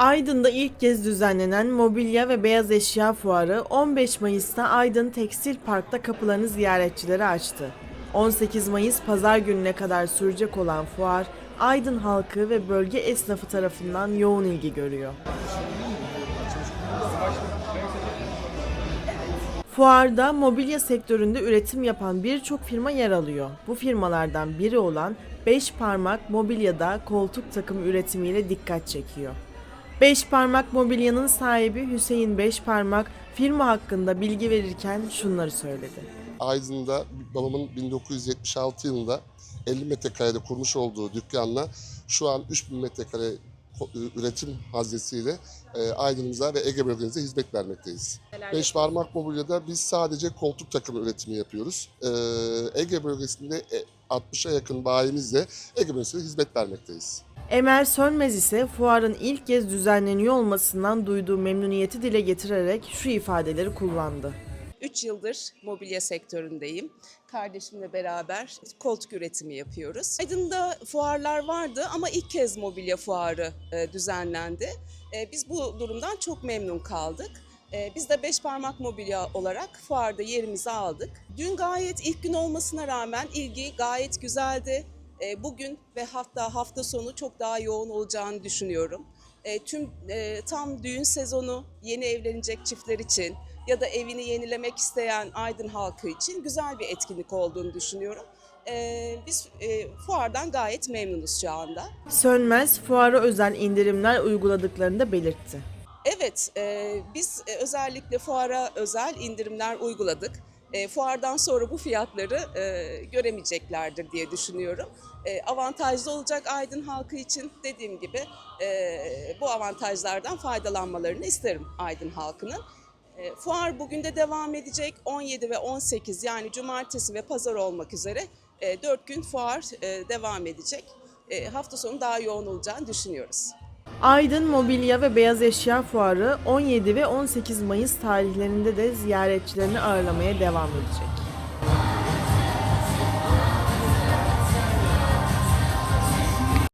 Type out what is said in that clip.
Aydın'da ilk kez düzenlenen mobilya ve beyaz eşya fuarı 15 Mayıs'ta Aydın Tekstil Park'ta kapılarını ziyaretçilere açtı. 18 Mayıs pazar gününe kadar sürecek olan fuar, Aydın halkı ve bölge esnafı tarafından yoğun ilgi görüyor. Fuarda mobilya sektöründe üretim yapan birçok firma yer alıyor. Bu firmalardan biri olan Beş Parmak Mobilya'da koltuk takım üretimiyle dikkat çekiyor. Beş Parmak Mobilya'nın sahibi Hüseyin Beş Parmak firma hakkında bilgi verirken şunları söyledi. Aydın'da babamın 1976 yılında 50 metrekarede kurmuş olduğu dükkanla şu an 3000 metrekare üretim haznesiyle e, Aydın'ımıza ve Ege bölgemize hizmet vermekteyiz. Beş parmak mobilyada biz sadece koltuk takımı üretimi yapıyoruz. E, Ege bölgesinde e, 60'a yakın bayimizle Ege bölgesine hizmet vermekteyiz. Emel Sönmez ise fuarın ilk kez düzenleniyor olmasından duyduğu memnuniyeti dile getirerek şu ifadeleri kullandı. 3 yıldır mobilya sektöründeyim. Kardeşimle beraber koltuk üretimi yapıyoruz. Aydın'da fuarlar vardı ama ilk kez mobilya fuarı e, düzenlendi. E, biz bu durumdan çok memnun kaldık. E, biz de beş parmak mobilya olarak fuarda yerimizi aldık. Dün gayet ilk gün olmasına rağmen ilgi gayet güzeldi. E, bugün ve hatta hafta sonu çok daha yoğun olacağını düşünüyorum. E, tüm e, tam düğün sezonu yeni evlenecek çiftler için ya da evini yenilemek isteyen Aydın halkı için güzel bir etkinlik olduğunu düşünüyorum. E, biz e, fuardan gayet memnunuz şu anda. Sönmez fuara özel indirimler uyguladıklarını da belirtti. Evet, e, biz özellikle fuara özel indirimler uyguladık. E, fuardan sonra bu fiyatları e, göremeyeceklerdir diye düşünüyorum. E, avantajlı olacak Aydın halkı için dediğim gibi e, bu avantajlardan faydalanmalarını isterim Aydın halkının. E, fuar bugün de devam edecek 17 ve 18 yani cumartesi ve pazar olmak üzere 4 gün fuar e, devam edecek. E, hafta sonu daha yoğun olacağını düşünüyoruz. Aydın Mobilya ve Beyaz Eşya Fuarı 17 ve 18 Mayıs tarihlerinde de ziyaretçilerini ağırlamaya devam edecek.